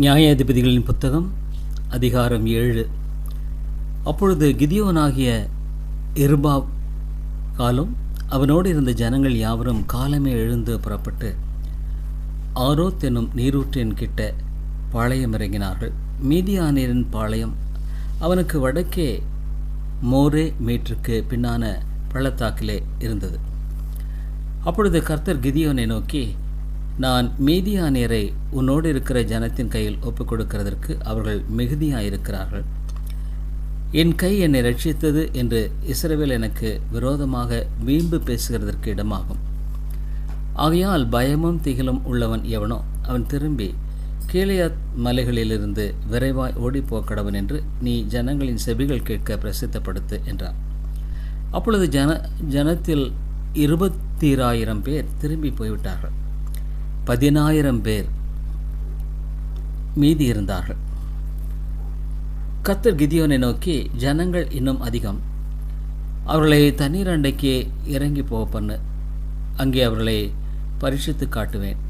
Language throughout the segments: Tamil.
நியாயாதிபதிகளின் புத்தகம் அதிகாரம் ஏழு. அப்பொழுது கிதியோனாகிய எருபா காலும் அவனோடு இருந்த ஜனங்கள் யாவரும் காலமே எழுந்து புறப்பட்டு ஆரோத் என்னும் நீரூற்றின் கிட்ட பாளையம் இறங்கினார்கள். மீதியானியரின் பாளையம் அவனுக்கு வடக்கே மோரே மீட்டருக்கு பின்னான பள்ளத்தாக்கிலே இருந்தது. அப்பொழுது கர்த்தர் கிதியோனை நோக்கி நான் மீதியானியரை உன்னோடு இருக்கிற ஜனத்தின் கையில் ஒப்புக் கொடுக்கிறதற்கு அவர்கள் மிகுதியாயிருக்கிறார்கள். என் கை என்னை ரட்சித்தது என்று இஸ்ரேவேல் எனக்கு விரோதமாக வீம்பு பேசுகிறதற்கு இடமாகும். ஆகையால் பயமும் திகிலும் உள்ளவன் எவனோ அவன் திரும்பி கீழையாத் மலைகளிலிருந்து விரைவாய் ஓடிப்போக் கடவன் என்று நீ ஜனங்களின் செவிகள் கேட்க பிரசித்தப்படுத்து என்றார் அப்பொழுது ஜன ஜனத்தில் இருபத்தீராயிரம் பேர் திரும்பி போய்விட்டார்கள். பதினாயிரம் பேர் மீதி இருந்தார்கள். கத்தர் கிதியோனை நோக்கி ஜனங்கள் இன்னும் அதிகம். அவர்களை தண்ணீர் அண்டைக்கு இறங்கி போக பண்ணு அங்கே அவர்களை பரிசித்து காட்டுவேன்.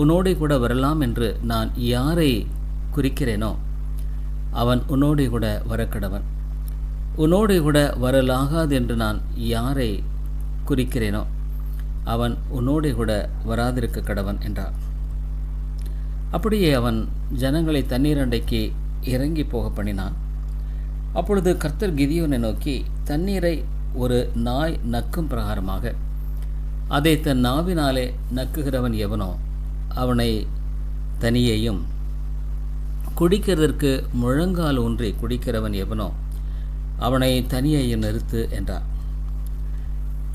உன்னோடு கூட வரலாம் என்று நான் யாரை குறிக்கிறேனோ அவன் உன்னோடு கூட வரக்கடவன். உன்னோடு கூட வரலாகாது என்று நான் யாரை குறிக்கிறேனோ அவன் உன்னோடே கூட வராதிருக்க கடவன் என்றார். அப்படியே அவன் ஜனங்களை தண்ணீர் அண்டைக்கு இறங்கி போக பண்ணினான். அப்பொழுது கர்த்தர் கிதியோனை நோக்கி தண்ணீரை ஒரு நாய் நக்கும் பிரகாரமாக அதை தன் நாவினாலே நக்குகிறவன் எவனோ அவனை தனியையும் குடிக்கிறதற்கு முழங்கால் ஒன்றி குடிக்கிறவன் எவனோ அவனை தனியையும் நிறுத்து என்றார்.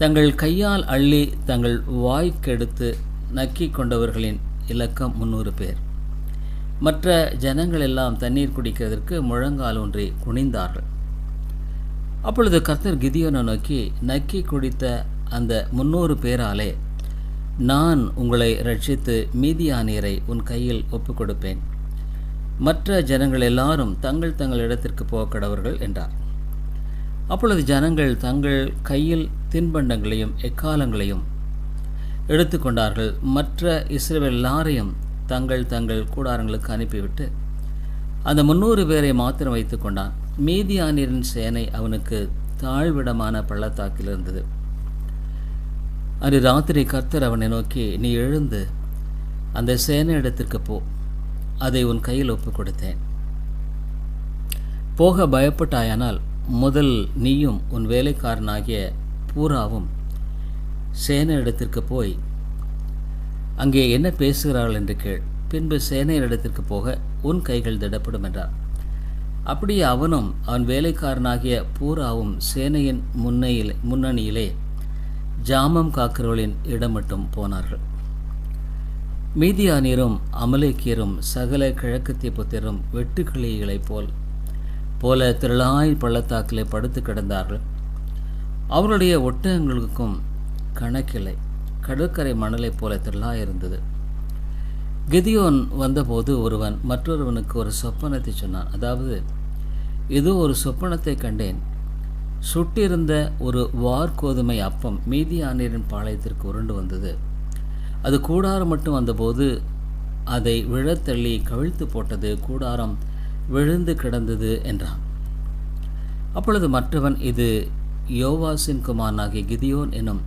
தங்கள் கையால் அள்ளி தங்கள் வாய்க்கெடுத்து நக்கி கொண்டவர்களின் இலக்கம் முன்னூறு பேர். மற்ற ஜனங்கள் எல்லாம் தண்ணீர் குடிக்கிறதற்கு முழங்கால் ஒன்றி குனிந்தார்கள். அப்பொழுது கர்த்தர் கிதியோனை நோக்கி நக்கி குடித்த அந்த முன்னூறு பேராலே நான் உங்களை ரட்சித்து மீதியானீரை உன் கையில் ஒப்புக் கொடுப்பேன் மற்ற ஜனங்கள் எல்லாரும் தங்கள் தங்கள் இடத்திற்கு போக்கடவர்கள் என்றார். அப்பொழுது ஜனங்கள் தங்கள் கையில் தின்பண்டங்களையும் எக்காலங்களையும் எடுத்துக்கொண்டார்கள். மற்ற இஸ்ரேல் எல்லாரையும் தங்கள் தங்கள் கூடாரங்களுக்கு அனுப்பிவிட்டு அந்த முன்னூறு பேரை மாத்திரம் வைத்து கொண்டான். மீதியானியரின் சேனை அவனுக்கு தாழ்விடமான பள்ளத்தாக்கில் இருந்தது. அன்று ராத்திரி கர்த்தர் அவனை நோக்கி நீ எழுந்து அந்த சேனை இடத்திற்கு போ. அதை உன் கையில் ஒப்புக் கொடுத்தேன் போக பயப்பட்டாயானால் முதல் நீயும் உன் வேலைக்காரனாகிய பூராவும் சேனை இடத்திற்கு போய் அங்கே என்ன பேசுகிறார்கள் என்று கேள். பின்பு சேனையின் இடத்திற்கு போக உன் கைகள் திடப்படும் என்றார். அப்படியே அவனும் அவன் வேலைக்காரனாகிய பூராவும் சேனையின் முன்னையில் முன்னணியிலே ஜாமம் காக்கிறவளின் இடம் மட்டும் போனார்கள். மீதியானியரும் அமலேக்கியரும் சகல கிழக்கத்திய புத்திரும் வெட்டுக்கிளிகளைப் போல் போல திரளாய் பள்ளத்தாக்கிலே படுத்து கிடந்தார்கள். அவருடைய ஒட்டகங்களுக்கும் கணக்கில்லை கடற்கரை மணலைப் போல திரளாய் இருந்தது கிதியோன் வந்தபோது ஒருவன் மற்றொருவனுக்கு ஒரு சொப்பனத்தை சொன்னான். அதாவது ஏதோ ஒரு சொப்பனத்தை கண்டேன். சுட்டிருந்த ஒரு வார்கோதுமை அப்பம் மீதியானியரின் பாளையத்திற்கு உருண்டு வந்தது. அது கூடாரம் மட்டும் வந்தபோது அதை விழத்தள்ளி கவிழ்த்து போட்டது கூடாரம் விழுந்து கிடந்தது என்றான். அப்பொழுது மற்றவன் இது யோவாசின் குமாரனாகிய கிதியோன் எனும்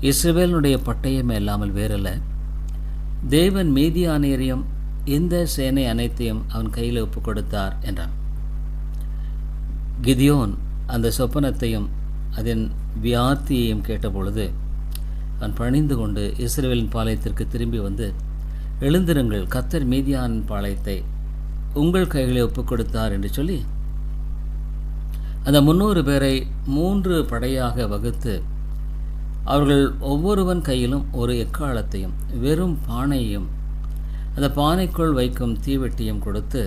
இஸ்ரவேலுடைய பட்டயமே இல்லாமல் வேறல்ல. தேவன் மீதியானியரையும் இந்த சேனை அனைத்தையும் அவன் கையில் ஒப்புக் கொடுத்தார் என்றான். கிதியோன் அந்த சொப்பனத்தையும் அதன் வியாத்தியையும் கேட்டபொழுது அவன் பணிந்து கொண்டு இஸ்ரேலின் பாளையத்திற்கு திரும்பி வந்து எழுந்திருங்கள் கத்தர் மீதியானின் பாளையத்தை உங்கள் கைகளை ஒப்புக் கொடுத்தார் என்று சொல்லி அந்த முன்னூறு பேரை மூன்று படையாக வகுத்து அவர்கள் ஒவ்வொருவன் கையிலும் ஒரு எக்காலத்தையும் வெறும் பானையையும் அந்த பானைக்குள் வைக்கும் தீவெட்டியும் கொடுத்து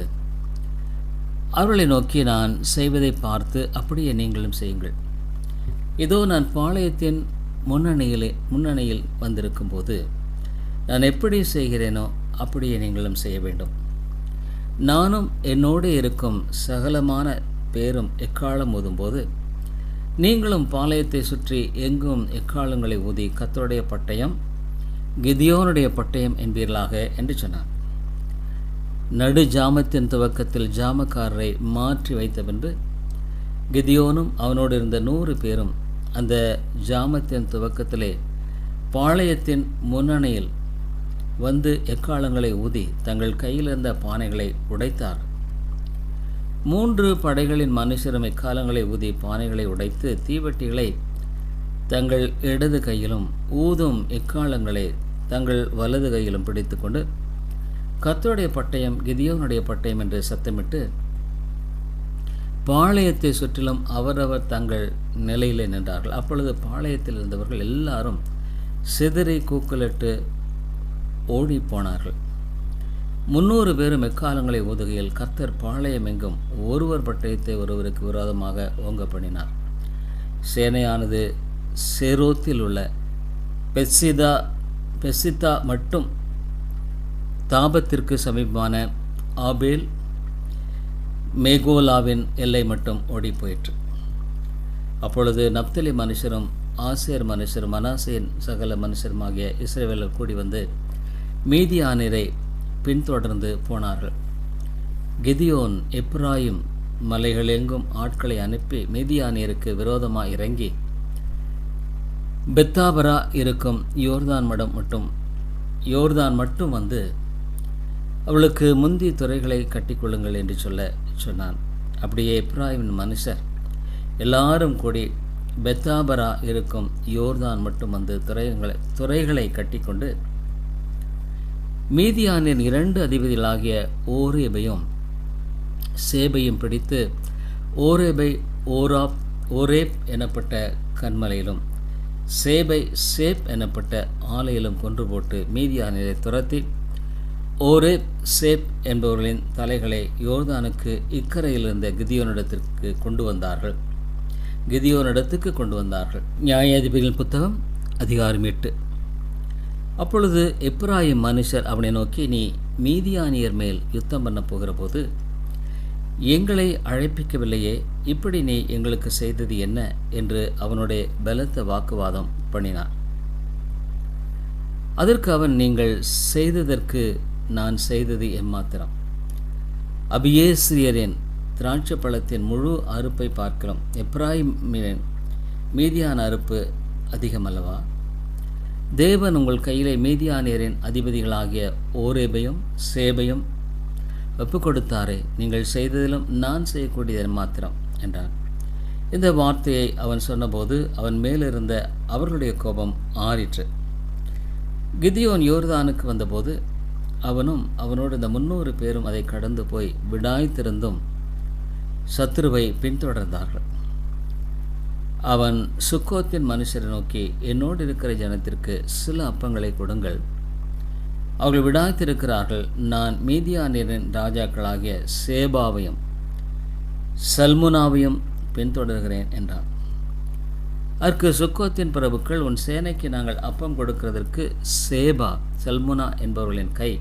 அவர்களை நோக்கி நான் செய்வதை பார்த்து அப்படியே நீங்களும் செய்யுங்கள். இதோ நான் பாளையத்தின் முன்னணியிலே முன்னணியில் வந்திருக்கும் போது நான் எப்படி செய்கிறேனோ அப்படியே நீங்களும் செய்ய வேண்டும். நானும் என்னோடு இருக்கும் சகலமான பேரும் எக்காலம் ஊதும்போது நீங்களும் பாளையத்தை சுற்றி எங்கும் எக்காலங்களை ஊதி கத்தருடைய பட்டயம் கிதியோனுடைய பட்டயம் என்பீர்களாக என்று சொன்னார். நடு ஜாமத்தின் துவக்கத்தில் ஜாமக்காரரை மாற்றி வைத்த பின்பு கிதியோனும் அவனோடு இருந்த நூறு பேரும் அந்த ஜாமத்தின் துவக்கத்திலே பாளையத்தின் முன்னணியில் வந்து எக்காலங்களை ஊதி தங்கள் கையில் இருந்த பானைகளை உடைத்தார். மூன்று படைகளின் மனுஷரும் எக்காலங்களை ஊதி பானைகளை உடைத்து தீவெட்டிகளை தங்கள் இடது கையிலும் ஊதும் எக்காலங்களை தங்கள் வலது கையிலும் பிடித்துக்கொண்டு கத்தோடைய பட்டயம் கிதியோனுடைய பட்டயம் என்று சத்தமிட்டு பாளையத்தை சுற்றிலும் அவரவர் தங்கள் நிலையிலே நின்றார்கள். அப்பொழுது பாளையத்தில் இருந்தவர்கள் எல்லாரும் சிதறி கூக்குலிட்டு ஓடிப்போனார்கள். முன்னூறு பேரும் மெக்காலங்களை ஊதுகையில் கர்த்தர் பாளையம் எங்கும் ஒருவர் பட்டயத்தை ஒருவருக்கு விரோதமாக ஓங்க பண்ணினார் சேனையானது செரோத்தில் உள்ள பெசிதா பெசிதா மட்டும் தாபத்திற்கு சமீபமான ஆபேல் மேகோலாவின் எல்லை மட்டும் ஓடி போயிற்று அப்பொழுது நப்தலி மனுஷரும் ஆசியர் மனுஷரும் மனாசேன் சகல மனுஷருமாகிய இஸ்ரேவேலர் கூடி வந்து மீதியானரை பின்தொடர்ந்து போனார்கள். கிதியோன் எப்ராயும் மலைகளெங்கும் ஆட்களை அனுப்பி மீதியானியருக்கு விரோதமாக இறங்கி பெத்தாபரா இருக்கும் யோர்தான் மடம் மட்டும் யோர்தான் மட்டும் வந்து அவளுக்கு முந்தி துறைகளை கட்டிக்கொள்ளுங்கள் என்று சொல்ல சொன்னான். அப்படியே இப்ராஹிமின் மனுஷர் எல்லாரும் கூடி பெத்தாபரா இருக்கும் யோர்தான் மட்டும் வந்து துறைகளை துறைகளை கட்டிக்கொண்டு மீதியானின் இரண்டு அதிபதிகளாகிய ஓரேபையும் சேபையும் பிடித்து ஓரேபை ஓராப் ஓரேப் எனப்பட்ட கண்மலையிலும் சேபை சேப் எனப்பட்ட ஆலையிலும் கொன்று போட்டு மீதியானிலை துரத்தி ஓரேப் சேப் என்பவர்களின் தலைகளை யோர்தானுக்கு இக்கரையில் இருந்த கிதியோனிடத்திற்கு கொண்டு வந்தார்கள். கிதியோனிடத்துக்கு கொண்டு வந்தார்கள். நியாயாதிபதிகளின் புத்தகம் அதிகாரம் எட்டு. அப்பொழுது எப்ராயிம் மனுஷர் அவனை நோக்கி நீ மீதியானியர் மேல் யுத்தம் பண்ண போகிற போது எங்களை அழைப்பிக்கவில்லையே இப்படி நீ எங்களுக்கு செய்தது என்ன? என்று அவனுடைய பலத்த வாக்குவாதம் பண்ணினான். அதற்கு அவன் நீங்கள் செய்ததற்கு நான் செய்தது எம்மாத்திரம். அபியேசிரியரின் திராட்சை பழத்தின் முழு அறுப்பை பார்க்கிறோம். எப்ராஹிமின் மீதியான அறுப்பு அதிகமல்லவா? தேவன் உங்கள் கையிலே மீதியானியரின் அதிபதிகளாகிய ஓரேபையும் சேபையும் ஒப்பு கொடுத்தாரே நீங்கள் செய்ததிலும் நான் செய்யக்கூடியது மாத்திரம் என்றான் இந்த வார்த்தையை அவன் சொன்னபோது அவன் மேலிருந்த அவர்களுடைய கோபம் ஆறிற்று. கிதியோன் யோர்தானுக்கு வந்தபோது அவனும் அவனோடு இந்த முன்னூறு பேரும் அதை கடந்து போய் விடாய்த்திருந்தும் சத்ருவை பின்தொடர்ந்தார்கள். அவன் சுக்கோத்தின் மனுஷரை நோக்கி என்னோடு இருக்கிற ஜனத்திற்கு சில அப்பங்களை கொடுங்கள். அவர்கள் விடாய்த்திருக்கிறார்கள் நான் மீதியானியரின் ராஜாக்களாகிய சேபாவையும் சல்முனாவையும் பின்தொடர்கிறேன் என்றான். அதற்கு சுக்கோத்தின் பிரபுக்கள் உன் சேனைக்கு நாங்கள் அப்பம் கொடுக்கிறதற்கு சேபா சல்முனா என்பவர்களின் கை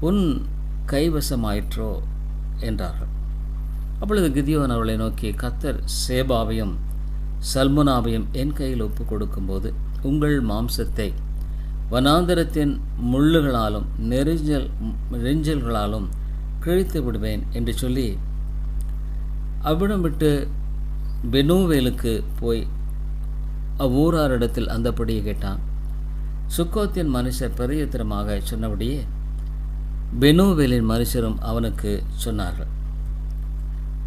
உன் கைவசமாயிற்றோ? என்றார்கள். அப்பொழுது கிதியோன் அவர்களை நோக்கி கத்தர் சேபாவையும் சல்முனாவையும் என் கையில் ஒப்பு கொடுக்கும்போது உங்கள் மாம்சத்தை வனாந்தரத்தின் முள்ளுகளாலும் நெரிஞ்சல் நெரிஞ்சல்களாலும் கிழித்து விடுவேன் என்று சொல்லி அவ்விடம் விட்டு பெனூவேலுக்கு போய் அவ்வூராரிடத்தில் அந்தபடியே கேட்டான். சுக்கோத்தின் மனுஷர் பெரியத்திரமாக சொன்னபடியே பெனோவேலின் மனுஷரும் அவனுக்கு சொன்னார்கள்.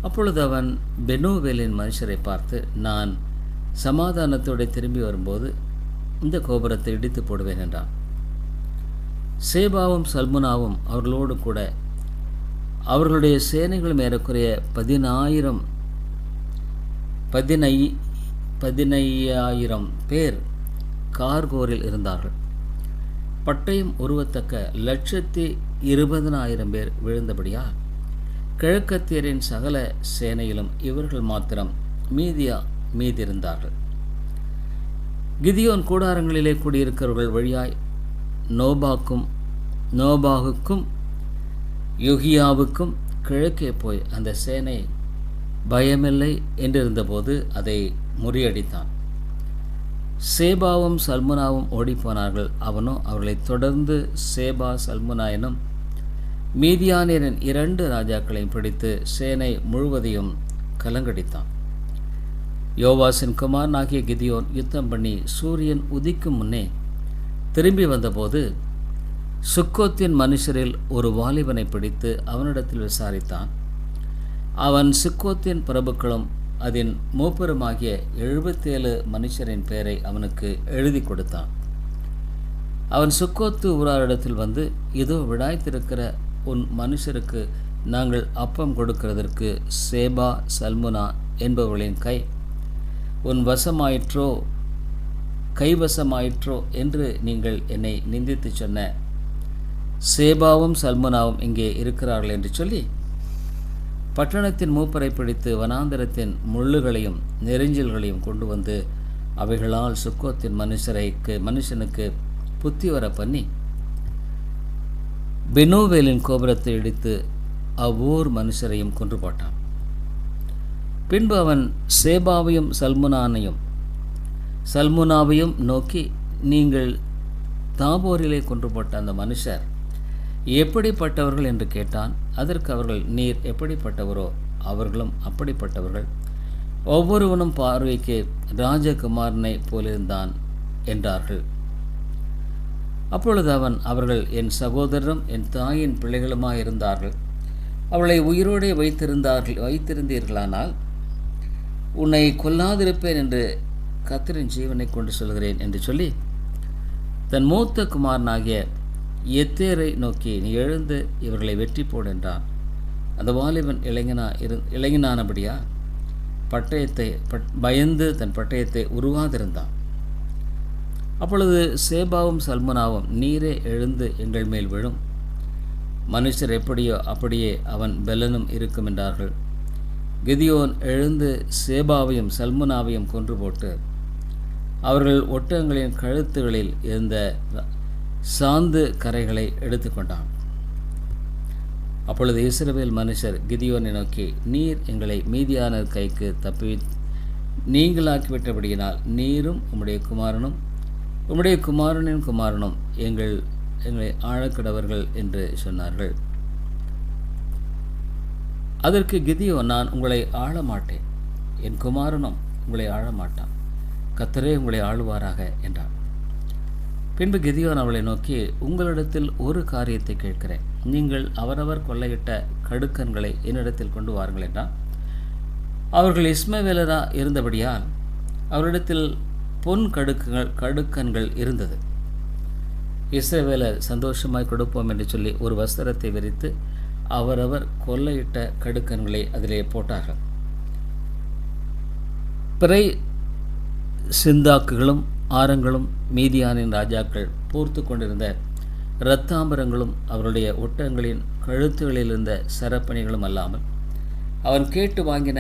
அப்பொழுது அவன் பெனோவேலின் மனுஷரை பார்த்து நான் சமாதானத்தோடு திரும்பி வரும்போது இந்த கோபுரத்தை இடித்து போடுவேன் என்றான். சேபாவும் சல்முனாவும் அவர்களோடு கூட அவர்களுடைய சேனைகளும் ஏறக்குறைய பதினாயிரம் பதினை பதினையாயிரம் பேர் கார்கோரில் இருந்தார்கள். பட்டயம் உருவத்தக்க லட்சத்தி இருபதனாயிரம் பேர் விழுந்தபடியால் கிழக்கத்தியரின் சகல சேனையிலும் இவர்கள் மாத்திரம் மீதியா மீதிருந்தார்கள். கிதியோன் கூடாரங்களிலே கூடியிருக்கிறவர்கள் வழியாய் நோபாக்கும் நோபாகுக்கும் யுகியாவுக்கும் கிழக்கே போய் அந்த சேனை பயமில்லை என்றிருந்தபோது அதை முறியடித்தான். சேபாவும் சல்முனாவும் ஓடிப்போனார்கள். அவனோ அவர்களை தொடர்ந்து சேபா சல்முனா எனும் மீதியானியரின் இரண்டு ராஜாக்களையும் பிடித்து சேனை முழுவதையும் கலங்கடித்தான். யோவாசின் குமாரனாகிய கிதியோன் யுத்தம் பண்ணி சூரியன் உதிக்கும் முன்னே திரும்பி வந்தபோது சுக்கோத்தின் மனுஷரில் ஒரு வாலிபனை பிடித்து அவனிடத்தில் விசாரித்தான். அவன் சுக்கோத்தின் பிரபுக்களும் அதன் மூப்பருமாகிய எழுபத்தேழு மனுஷரின் பெயரை அவனுக்கு எழுதி கொடுத்தான். அவன் சுக்கோத்து ஊராரிடத்தில் வந்து இதோ விடாய்த்திருக்கிற உன் மனுஷருக்கு நாங்கள் அப்பம் கொடுக்கிறதற்கு சேபா சல்முனா என்பவர்களின் கை. உன் வசமாயிற்றோ கைவசமாயிற்றோ என்று நீங்கள் என்னை நிந்தித்து சொன்ன சேபாவும் சல்முனாவும் இங்கே இருக்கிறார்கள் என்று சொல்லி பட்டணத்தின் மூப்பரை பிடித்து வனாந்தரத்தின் முள்ளுகளையும் நெறிஞ்சல்களையும் கொண்டு வந்து அவைகளால் சுக்கோத்தின் மனுஷரைக்கு மனுஷனுக்கு புத்தி வர பண்ணி பெனோவேலின் கோபுரத்தை இடித்து அவ்வூர் மனுஷரையும் கொன்று போட்டான். பின்பு அவன் சேபாவையும் சல்முனானையும் சல்முனாவையும் நோக்கி நீங்கள் தாபோரிலே கொன்று போட்ட அந்த மனுஷர் எப்படிப்பட்டவர்கள் என்று கேட்டான். அதற்கு அவர்கள் நீர் எப்படிப்பட்டவரோ அவர்களும் அப்படிப்பட்டவர்கள். ஒவ்வொருவனும் பார்வைக்கு ராஜகுமாரனை போலிருந்தான் என்றார்கள். அப்பொழுது அவன் அவர்கள் என் சகோதரரும் என் தாயின் பிள்ளைகளுமாக இருந்தார்கள். அவளை உயிரோடே வைத்திருந்தார்கள் வைத்திருந்தீர்களானால் உன்னை கொல்லாதிருப்பேன் என்று கத்திரின் ஜீவனை கொண்டு சொல்கிறேன் என்று சொல்லி தன் மூத்த குமாரனாகிய எத்தேரை நோக்கி நீ எழுந்து இவர்களை வெற்றி போடு என்றான். அந்த வாலிபன் இளைஞனா இரு இளைஞனானபடியா பட்டயத்தை பட் பயந்து தன் பட்டயத்தை உருவாதிருந்தான். அப்பொழுது சேபாவும் சல்மனாவும் நீரே எழுந்து எங்கள் மேல் விழும். மனுஷர் எப்படியோ அப்படியே அவன் பெலனும் இருக்கும் என்றார்கள். கிதியோன் எழுந்து சேபாவையும் சல்முனாவையும் கொன்று போட்டு அவர்கள் ஒட்டகங்களின் கழுத்துகளில் இருந்த சாந்து கரைகளை எடுத்துக்கொண்டான் அப்பொழுது இஸ்ரவேல் மனுஷர் கிதியோனை நோக்கி நீர் எங்களை மீதியான கைக்கு தப்பி நீங்களாக்கிவிட்டபடியினால் நீரும் உம்முடைய குமாரனும் உம்முடைய குமாரனின் குமாரனும் எங்கள் எங்களை ஆழக்கடவர்கள் என்று சொன்னார்கள். அதற்கு கிதியோ நான் உங்களை ஆள மாட்டேன் என் குமாரனும் உங்களை ஆள மாட்டான் கத்தரே உங்களை ஆளுவாராக என்றான். பின்பு கிதியோன் அவளை நோக்கி உங்களிடத்தில் ஒரு காரியத்தை கேட்கிறேன். நீங்கள் அவரவர் கொள்ளையிட்ட கடுக்கன்களை என்னிடத்தில் கொண்டு வாருங்கள் என்றான். அவர்கள் இஸ்மவேலரா இருந்தபடியால் அவரிடத்தில் பொன் கடுக்குகள் கடுக்கன்கள் இருந்தது. இஸ்ரவேலர் சந்தோஷமாய் கொடுப்போம் என்று சொல்லி ஒரு வஸ்திரத்தை விரித்து அவரவர் கொள்ளையிட்ட கடுக்கன்களை அதிலே போட்டார்கள். பிறை சிந்தாக்குகளும் ஆரங்களும் மீதியானின் ராஜாக்கள் போர்த்து கொண்டிருந்த இரத்தாம்பரங்களும் அவருடைய ஒட்டகங்களின் கழுத்துகளில் இருந்த சரப்பணிகளும் அல்லாமல் அவன் கேட்டு வாங்கின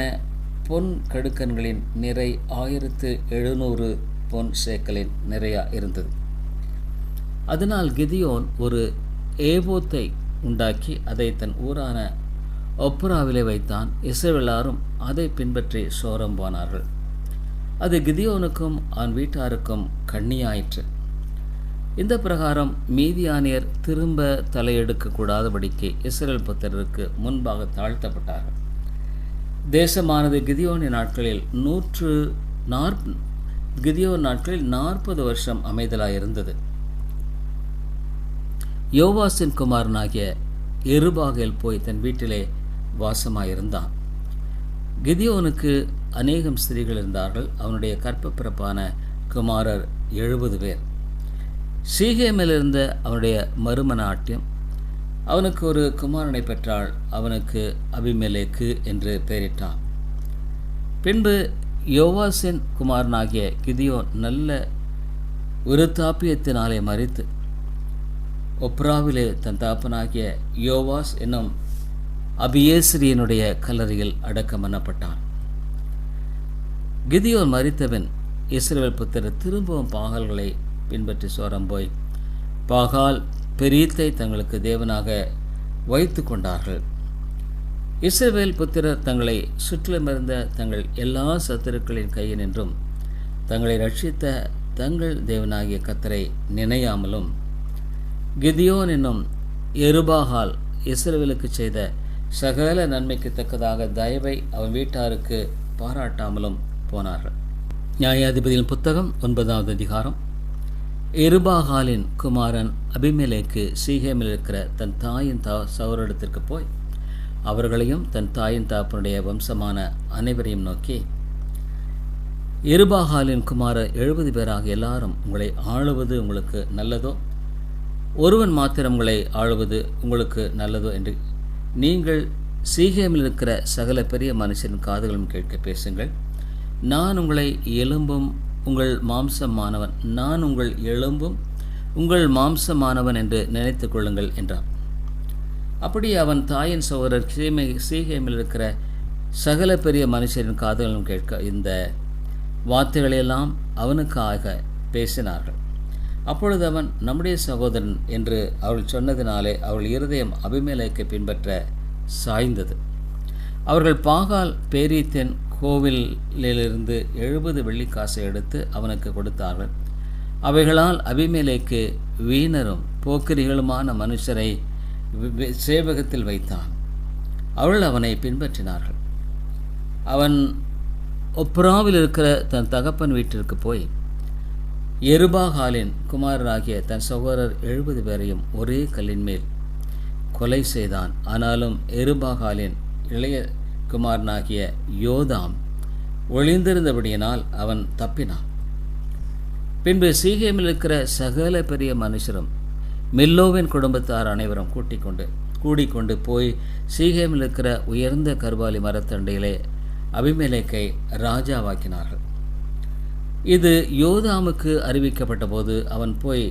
பொன் கடுக்கன்களின் நிறை ஆயிரத்து எழுநூறு பொன் சேக்கலின் நிறையா இருந்தது. அதனால் கிதியோன் ஒரு ஏபோத்தை உண்டாக்கி அதை தன் ஊரான ஒப்புராவிலே வைத்தான். இசைவெல்லாரும் அதை பின்பற்றி சோரம் போனார்கள். அது கிதியோனுக்கும் அவன் வீட்டாருக்கும் கண்ணியாயிற்று. இந்த பிரகாரம் மீதியானியர் திரும்ப தலையெடுக்கக்கூடாதபடிக்கு இஸ்ரேல் புத்தருக்கு முன்பாக தாழ்த்தப்பட்டார்கள். தேசமானது கிதியோனின் நாட்களில் நூற்று நாற் கிதியோன் நாட்களில் நாற்பது வருஷம் அமைதலாக இருந்தது யோவாசின் குமாரனாகிய எருபாகேல் போய் தன் வீட்டிலே வாசமாயிருந்தான். கிதியோனுக்கு அநேகம் ஸ்திரீகள் இருந்தார்கள். அவனுடைய கற்ப பிறப்பான குமாரர் எழுபது பேர். சீகேமில் இருந்த அவனுடைய மறுமனாட்டியம் அவனுக்கு ஒரு குமாரனை பெற்றாள் அவனுக்கு அபிமேலேக்கு என்று பெயரிட்டான். பின்பு யோவாசின் குமாரனாகிய கிதியோன் நல்ல விருத்தாப்பியத்தினாலே மறித்து ஒப்ராவிலே தன் தாப்பனாகிய யோவாஸ் என்னும் அபியேஸ்ரியனுடைய கல்லறையில் அடக்கம் பண்ணப்பட்டான். கிதியோன் மறித்தவன் இஸ்ரேல் புத்திர திரும்பவும் பாகல்களை பின்பற்றி சோரம் போய் பாகால் பெரியத்தை தங்களுக்கு தேவனாக வைத்து கொண்டார்கள். இஸ்ரவேல் புத்திரர் தங்களை சுற்றிலுமிருந்த தங்கள் எல்லா சத்துருக்களின் கையினின்றும் தங்களை ரட்சித்த தங்கள் தேவனாகிய கத்தரை நினையாமலும் கிதியோன் என்னும் எருபாகால் இஸ்ரவேலுக்கு செய்த சகல நன்மைக்கு தக்கதாக தயவை அவன் வீட்டாருக்கு பாராட்டாமலும் போனார்கள். நியாயாதிபதியின் புத்தகம் ஒன்பதாவது அதிகாரம் எருபாகாலின் குமாரன் அபிமேலேக்கு சீகேமில் இருக்கிற தன் தாயின் தா சௌரிடத்திற்கு போய் அவர்களையும் தன் தாயின் தாப்பனுடைய வம்சமான அனைவரையும் நோக்கி எருபாகாலின் குமார எழுபது பேராக எல்லாரும் உங்களை ஆளுவது உங்களுக்கு நல்லதோ? ஒருவன் மாத்திரம் உங்களை ஆளுவது உங்களுக்கு நல்லதோ? என்று நீங்கள் சீகேமில் இருக்கிற சகல பெரிய மனுஷரின் காதுகளும் கேட்க பேசுங்கள். நான் உங்களை எலும்பும் உங்கள் மாம்சமானவன் நான் உங்கள் எலும்பும் உங்கள் மாம்சமானவன் என்று நினைத்து கொள்ளுங்கள் என்றான். அப்படி அவன் தாயின் சகோதரர் சீமை சீகேமில் இருக்கிற சகல பெரிய மனுஷரின் காதுகளும் கேட்க இந்த வார்த்தைகளையெல்லாம் அவனுக்காக பேசினார்கள். அப்பொழுது அவன் நம்முடைய சகோதரன் என்று அவள் சொன்னதினாலே அவள் இருதயம் அபிமேலைக்கு பின்பற்ற சாய்ந்தது. அவர்கள் பாகால் பேரீத்தின் கோவிலிலிருந்து எழுபது வெள்ளிக்காசை எடுத்து அவனுக்கு கொடுத்தார்கள். அவைகளால் அபிமேலைக்கு வீணரும் போக்கிரிகளுமான மனுஷரை சேவகத்தில் வைத்தான். அவள் அவனை பின்பற்றினார்கள். அவன் ஒப்ராவில் இருக்கிற தன் தகப்பன் வீட்டிற்கு போய் எருபாகாலின் குமாரராகிய தன் சகோதரர் எழுபது பேரையும் ஒரே கல்லின் மேல் கொலை செய்தான். ஆனாலும் எருபாகாலின் இளைய குமாரனாகிய யோதாம் ஒளிந்திருந்தபடியினால் அவன் தப்பினான். பின்பு சீகேமில் இருக்கிற சகல பெரிய மனுஷரும் மில்லோவின் குடும்பத்தார் அனைவரும் கூட்டிக்கொண்டு கூடிக்கொண்டு போய் சீகேமில் இருக்கிற உயர்ந்த கருவாலி மரத்தண்டையிலே அபிமேலேக்கை ராஜாவாக்கினார்கள். இது யோதாமுக்கு அறிவிக்கப்பட்ட போது அவன் போய்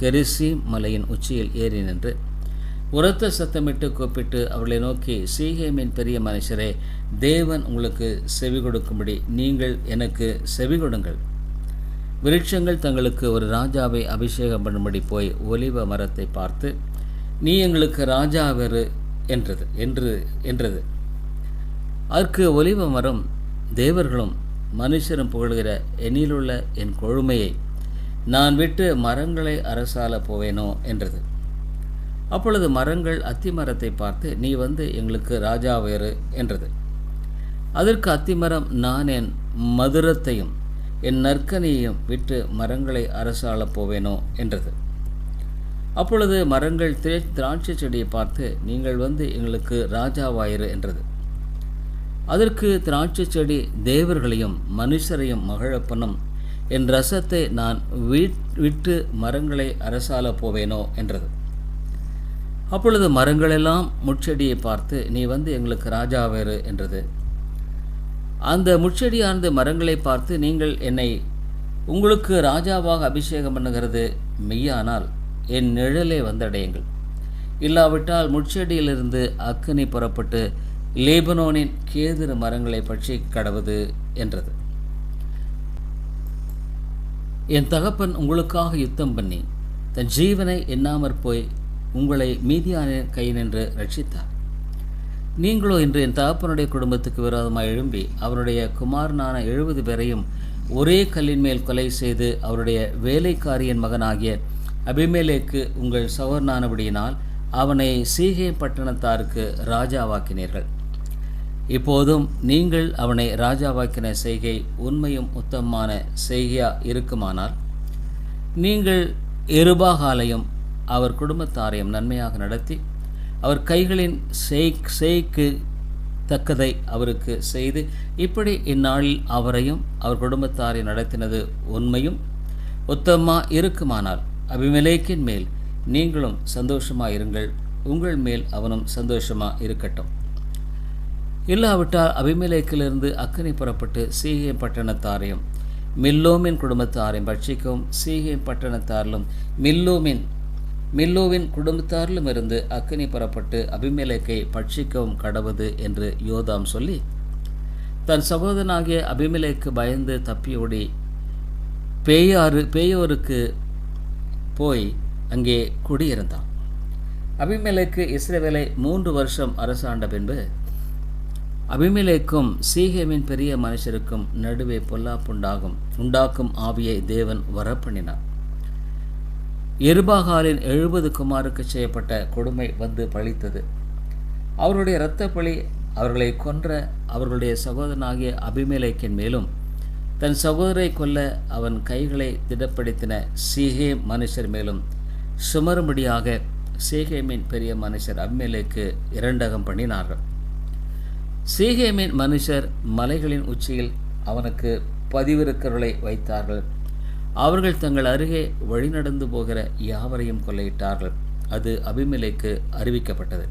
கெரிசி மலையின் உச்சியில் ஏறி நின்று உரத்த சத்தமிட்டு கூப்பிட்டு அவர்களை நோக்கி சீகேமின் பெரிய மனுஷரே தேவன் உங்களுக்கு செவி கொடுக்கும்படி நீங்கள் எனக்கு செவி கொடுங்கள். விருட்சங்கள் தங்களுக்கு ஒரு ராஜாவை அபிஷேகம் பண்ணும்படி போய் ஒலிவ மரத்தை பார்த்து நீ எங்களுக்கு ராஜாவரு என்றது என்று என்றது. அதற்கு ஒலிவ மரம் தேவர்களும் மனுஷரும் புகழ்கிற எண்ணிலுள்ள என் கொழுமையை நான் விட்டு மரங்களை அரசால போவேனோ? என்றது. அப்பொழுது மரங்கள் அத்தி மரத்தை பார்த்து நீ வந்து எங்களுக்கு ராஜாவேறு என்றது. அதற்கு அத்திமரம் நான் என் மதுரத்தையும் என் நற்கனியையும் விட்டு மரங்களை அரசாளப் போவேனோ என்றது. அப்பொழுது மரங்கள் திரே திராட்சை செடியை பார்த்து நீங்கள் வந்து எங்களுக்கு ராஜாவாயிரு என்றது. அதற்கு திராட்சை செடி தேவர்களையும் மனுஷரையும் மகிழப்பனும் என் ரசத்தை நான் விட்டு மரங்களை அரசால போவேனோ என்றது. அப்பொழுது மரங்களெல்லாம் முட்செடியை பார்த்து நீ வந்து எங்களுக்கு ராஜாவேறு என்றது. அந்த முட்செடியானது மரங்களை பார்த்து நீங்கள் என்னை உங்களுக்கு ராஜாவாக அபிஷேகம் பண்ணுகிறது மெய்யானால் என் நிழலை வந்தடையுங்கள். இல்லாவிட்டால் முட்செடியிலிருந்து அக்கினி புறப்பட்டு லேபனோனின் கேதுரு மரங்களை பற்றி கடவுது என்றது. என் தகப்பன் உங்களுக்காக யுத்தம் பண்ணி தன் ஜீவனை எண்ணாமற் போய் உங்களை மீதியான கை நின்று ரட்சித்தார். நீங்களோ இன்று என் தகப்பனுடைய குடும்பத்துக்கு விரோதமாக எழும்பி அவருடைய குமாரனான எழுபது பேரையும் ஒரே கல்லின் மேல் கொலை செய்து அவருடைய வேலைக்காரியின் மகனாகிய அபிமேலேக்கு உங்கள் சவர்னானபடியினால் அவனை சீகே பட்டணத்தாருக்கு ராஜாவாக்கினீர்கள். இப்போதும் நீங்கள் அவனை ராஜாவாக்கின செய்கை உண்மையும் உத்தமமான செய்கையா இருக்குமானால் நீங்கள் எருபாகாலையும் அவர் குடும்பத்தாரையும் நன்மையாக நடத்தி அவர் கைகளின் செய் செய்க்கு தக்கதை அவருக்கு செய்து இப்படி இந்நாளில் அவரையும் அவர் குடும்பத்தாரை நடத்தினது உண்மையும் உத்தமா இருக்குமானால் அபிமலேக்கின் மேல் நீங்களும் சந்தோஷமாக இருங்கள் உங்கள் மேல் அவனும் சந்தோஷமாக இருக்கட்டும். இல்லாவிட்டால் அபிமலேக்கிலிருந்து அக்கனி புறப்பட்டு சீகே பட்டணத்தாரையும் மில்லோமின் குடும்பத்தாரையும் பட்சிக்கவும் சீகே பட்டணத்தாரிலும் மில்லோமின் மில்லோவின் குடும்பத்தாரிலும் இருந்து அக்கினி புறப்பட்டு அபிமேலேக்கை பட்சிக்கவும் கடவுது என்று யோதாம் சொல்லி தன் சகோதரனாகிய அபிமேலைக்கு பயந்து தப்பியோடி பேயாறு பேயோருக்கு போய் அங்கே குடியிருந்தான். அபிமேலைக்கு இஸ்ரேவேலை மூன்று வருஷம் அரசாண்ட பின்பு அபிமேலைக்கும் சீகேமின் பெரிய மனுஷருக்கும் நடுவே பொல்லாப்புண்டாகும் உண்டாக்கும் ஆவியை தேவன் வரப்பண்ணினார். எருபாகாலின் எழுபது குமாருக்கு செய்யப்பட்ட கொடுமை வந்து பழித்தது. அவருடைய இரத்த பழி அவர்களை கொன்ற அவர்களுடைய சகோதரனாகிய அபிமேலைக்கின் மேலும் தன் சகோதரை கொல்ல அவன் கைகளை திடப்படுத்தின சீகே மனுஷர் மேலும் சுமரும்படியாக சீகேமின் பெரிய மனுஷர் அபிமேலைக்கு இரண்டகம் பண்ணினார்கள். சீகேமின் மனுஷர் மலைகளின் உச்சியில் அவனுக்கு பதிவிருக்கிறவர்களை வைத்தார்கள். அவர்கள் தங்கள் அருகே வழிநடந்து போகிற யாவரையும் கொள்ளையிட்டார்கள். அது அபிமலைக்கு அறிவிக்கப்பட்டது.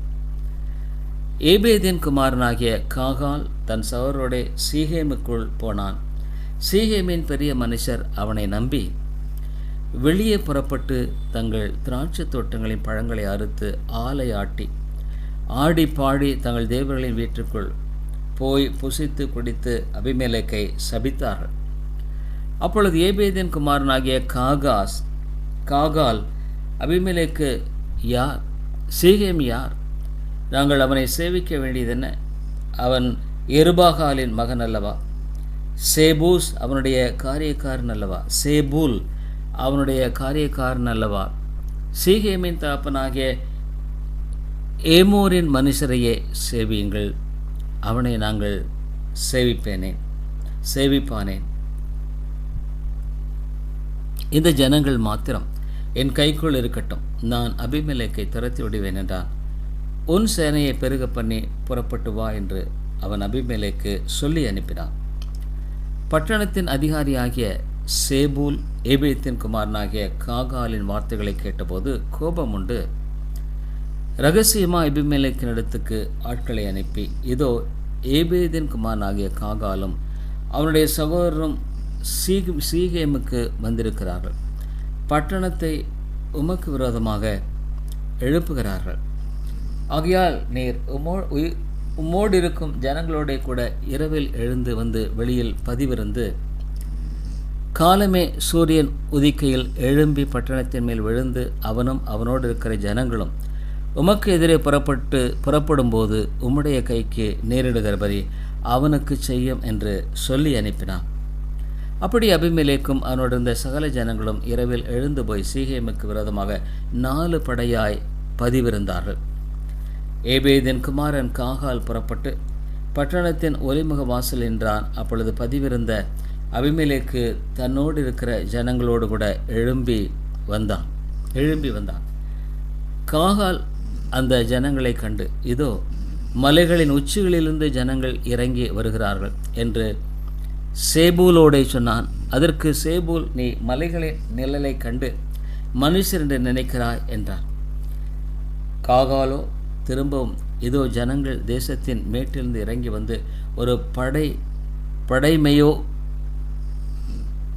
ஏபேதின் குமாரனாகிய காகால் தன் சவரோடே சீகேமுக்குள் போனான். சீகேமின் பெரிய மனுஷர் அவனை நம்பி வெளியே புறப்பட்டு தங்கள் திராட்சைத் தோட்டங்களின் பழங்களை அறுத்து ஆலை ஆட்டி ஆடி பாடி தங்கள் தேவர்களின் வீட்டிற்குள் போய் புசித்து குடித்து அபிமேலக்கை சபித்தார்கள். அப்பொழுது ஏபேதின் குமாரனாகிய காகாஸ் காகால் அபிமேலேக்கு யார்? சீகேம் யார்? நாங்கள் அவனை சேவிக்க வேண்டியதென்ன? அவன் எருபாகாலின் மகன் அல்லவா? சேபூஸ் அவனுடைய காரியக்காரன் அல்லவா? சேபூல் அவனுடைய காரியக்காரன் அல்லவா? சீகேமின் தாப்பனாகிய ஏமோரின் மனுஷரையே சேவியுங்கள். அவனை நாங்கள் சேவிப்பேனேன் சேவிப்பானேன். இந்த ஜனங்கள் மாத்திரம் என் கைக்குள் இருக்கட்டும். நான் அபிமலேக்கை துரத்தி விடுவேன் என்றான். உன் சேனையை பெருக பண்ணி புறப்பட்டு வா என்று அவன் அபிமேலேக்கு சொல்லி அனுப்பினான். பட்டணத்தின் அதிகாரியாகிய சேபூல் ஏபியத்தின் குமாரனாகிய காகாலின் வார்த்தைகளை கேட்டபோது கோபம் உண்டு. ரகசியமாக எபிமேலேக்கின் இடத்துக்கு ஆட்களை அனுப்பி இதோ ஏபேதின் குமாரனாகிய காகாலும் அவனுடைய சகோதரரும் சீ சீகேமுக்கு வந்திருக்கிறார்கள். பட்டணத்தை உமக்கு விரோதமாக எழுப்புகிறார்கள். ஆகையால் நீர் உமோ உம்மோடு இருக்கும் ஜனங்களோட கூட இரவில் எழுந்து வந்து வெளியில் பதிவிருந்து காலமே சூரியன் உதிக்கையில் எழும்பி பட்டணத்தின் மேல் விழுந்து அவனும் அவனோடு இருக்கிற ஜனங்களும் உமக்கு எதிரே புறப்பட்டு புறப்படும்போது உம்முடைய கைக்கு நேரிடுகிறபடி அவனுக்கு செய்யும் என்று சொல்லி அனுப்பினான். அப்படி அபிமேலேக்கும் அவனோடு இருந்த சகல ஜனங்களும் இரவில் எழுந்து போய் சீகேமுக்கு விரோதமாக நாலு படையாய் பதிவிருந்தார்கள். ஏபேதின் குமாரன் காகால் புறப்பட்டு பட்டணத்தின் ஒலிமுக வாசல் என்றான் அப்பொழுது பதிவிருந்த அபிமேலேக்கு தன்னோடு இருக்கிற ஜனங்களோடு கூட எழும்பி வந்தான். எழும்பி வந்தான். காகால் அந்த ஜனங்களை கண்டு இதோ மலைகளின் உச்சிகளிலிருந்து ஜனங்கள் இறங்கி வருகிறார்கள் என்று சேபூலோடே சொன்னான் அதற்கு சேபூல் நீ மலைகளின் நிழலை கண்டு மனுஷர் என்று நினைக்கிறாய் என்றார் காகாலோ திரும்பவும் இதோ ஜனங்கள் தேசத்தின் மேட்டிலிருந்து இறங்கி வந்து ஒரு படை படைமையோ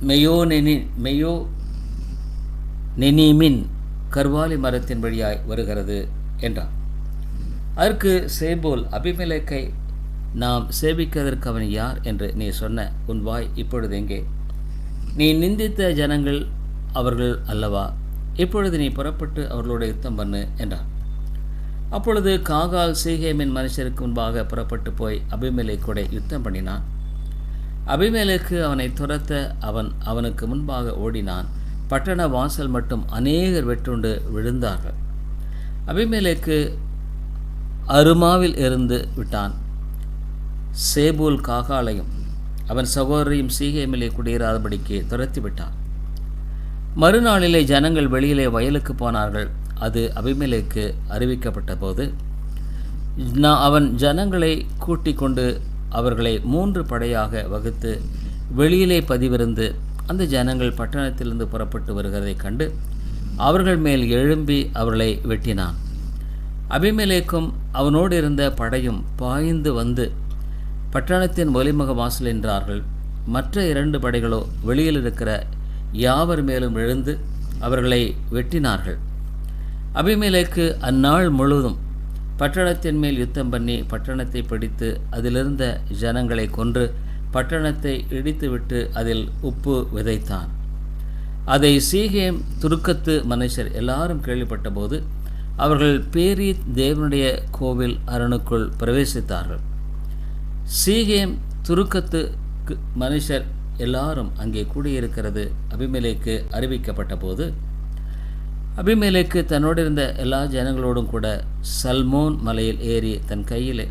மெயோ நெனி மெயோ நெனிமின் கர்வாலி மரத்தின் வழியாய் வருகிறது என்றான். அதற்கு சேபோல் அபிமலைக்கை நாம் சேவிக்கிறதற்கு அவன் யார் என்று நீ சொன்ன உன் வாய் இப்பொழுது எங்கே? நீ நிந்தித்த ஜனங்கள் அவர்கள் அல்லவா? இப்பொழுது நீ புறப்பட்டு அவர்களோடு யுத்தம் பண்ணு என்றான். அப்பொழுது காகால் சீகேமின் மனுஷருக்கு முன்பாக புறப்பட்டு போய் அபிமேலை கூட யுத்தம் பண்ணினான். அபிமேலுக்கு அவனை துரத்த அவன் அவனுக்கு முன்பாக ஓடினான். பட்டண வாசல் மட்டும் அநேகர் வெட்டுண்டு விழுந்தார்கள். அபிமேலுக்கு அருமாவில் இருந்து விட்டான். சேபூல் காகாலையும் அவன் சகோதரியும் சீகேமிலே குடியேறாதபடிக்கு துரத்தி விட்டான். மறுநாளிலே ஜனங்கள் வெளியிலே வயலுக்கு போனார்கள். அது அபிமெலேக்கு அறிவிக்கப்பட்ட போது நான் அவன் ஜனங்களை கூட்டிக் கொண்டு அவர்களை மூன்று படையாக வகுத்து வெளியிலே பதிவிருந்து அந்த ஜனங்கள் பட்டணத்திலிருந்து புறப்பட்டு வருகிறதை கண்டு அவர்கள் மேல் எழும்பி அவர்களை வெட்டினான். அபிமேலேக்கும் அவனோடு இருந்த படையும் பாய்ந்து வந்து பட்டணத்தின் ஒலிமுக வாசல் என்றார்கள். மற்ற இரண்டு படைகளோ வெளியில் இருக்கிற யாவர் மேலும் எழுந்து அவர்களை வெட்டினார்கள். அபிமேலேக்கு அந்நாள் முழுவதும் பட்டணத்தின் மேல் யுத்தம் பண்ணி பட்டணத்தை பிடித்து அதிலிருந்த ஜனங்களை கொன்று பட்டணத்தை இடித்துவிட்டு அதில் உப்பு விதைத்தான். அதை சீகேம் துருக்கத்து மனுஷர் எல்லாரும் கேள்விப்பட்டபோது அவர்கள் பேரி தேவனுடைய கோவில் அரணுக்குள் பிரவேசித்தார்கள். சீகேம் துருக்கத்துக்கு மனுஷர் எல்லாரும் அங்கே கூடியிருக்கிறது அபிமேலைக்கு அறிவிக்கப்பட்ட போது அபிமேலேக்கு தன்னோடு இருந்த எல்லா ஜனங்களோடும் கூட சல்மோன் மலையில் ஏறி தன் கையில்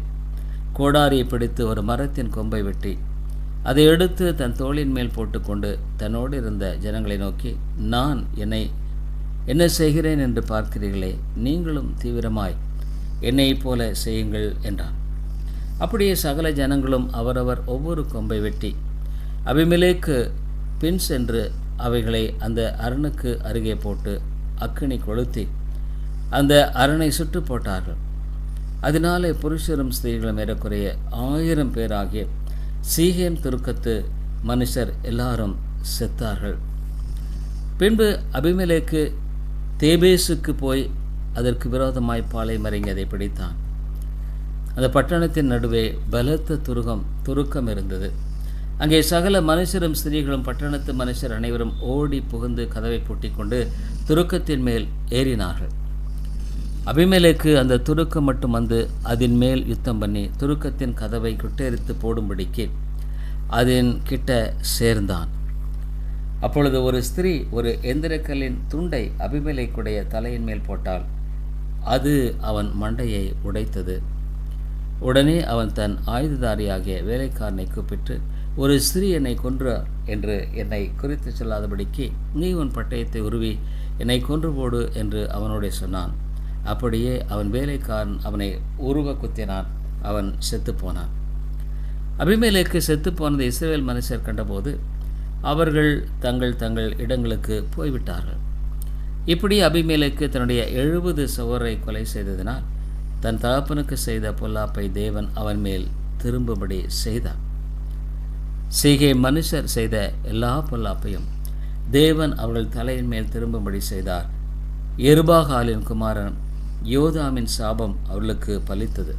கோடாரியை பிடித்து ஒரு மரத்தின் கொம்பை வெட்டி அதை எடுத்து தன் தோளின் மேல் போட்டுக்கொண்டு தன்னோடு இருந்த ஜனங்களை நோக்கி நான் என்னை என்ன செய்கிறேன் என்று பார்க்கிறீர்களே நீங்களும் தீவிரமாய் என்னைப் போல செய்யுங்கள் என்றான். அப்படியே சகல ஜனங்களும் அவரவர் ஒவ்வொரு கொம்பை வெட்டி அபிமிலேக்கு பின் சென்று அவைகளை அந்த அரணுக்கு அருகே போட்டு அக்கினி கொளுத்தி அந்த அரணை சுட்டு போட்டார்கள். அதனாலே புருஷரும் ஸ்திரீகளும் ஏறக்குறைய ஆயிரம் பேராகிய சீகேம் துருக்கத்து மனுஷர் எல்லாரும் செத்தார்கள். பின்பு அபிமலேக்கு தேபேசுக்கு போய் அதற்கு விரோதமாய் பாலை மறைங்கதை பிடித்தான். அந்த பட்டணத்தின் நடுவே பலத்த துருகம் துருக்கம் இருந்தது. அங்கே சகல மனுஷரும் ஸ்திரீகளும் பட்டணத்து மனுஷர் அனைவரும் ஓடி புகுந்து கதவை பூட்டிக்கொண்டு துருக்கத்தின் மேல் ஏறினார்கள். அபிமேலுக்கு அந்த துருக்கம் மட்டும் வந்து அதன் மேல் யுத்தம் பண்ணி துருக்கத்தின் கதவை குட்டெரித்து போடும்படிக்கு அதன் கிட்ட சேர்ந்தான். அப்பொழுது ஒரு ஸ்திரீ ஒரு எந்திரக்கல்லின் துண்டை அபிமேலைக்குடைய தலையின் மேல் போட்டால் அது அவன் மண்டையை உடைத்தது. உடனே அவன் தன் ஆயுததாரியாகிய வேலைக்காரனை கூப்பிட்டு ஒரு ஸ்திரீ என்னை கொன்று என்று என்னை குறித்து சொல்லாதபடிக்கு நீ உன் பட்டயத்தை உருவி என்னை கொன்று போடு என்று அவனோடே சொன்னான். அப்படியே அவன் வேலைக்காரன் அவனை உருவ குத்தினான். அவன் செத்துப்போனான் அபிமேலேக்கு செத்துப்போனதை இஸ்ரேல் மனுஷர் கண்டபோது அவர்கள் தங்கள் தங்கள் இடங்களுக்கு போய்விட்டார்கள். இப்படி அபிமேலுக்கு தன்னுடைய எழுபது சவரை கொலை செய்ததினால் தன் தகப்பனுக்கு செய்த பொல்லாப்பை தேவன் அவன் மேல் திரும்பும்படி செய்தார். சீகை மனுஷர் செய்த எல்லா பொல்லாப்பையும் தேவன் அவர்கள் தலையின் மேல் திரும்பும்படி செய்தார். எருபாகாலின் குமாரன் யோதாமின் சாபம் அவர்களுக்கு பலித்தது.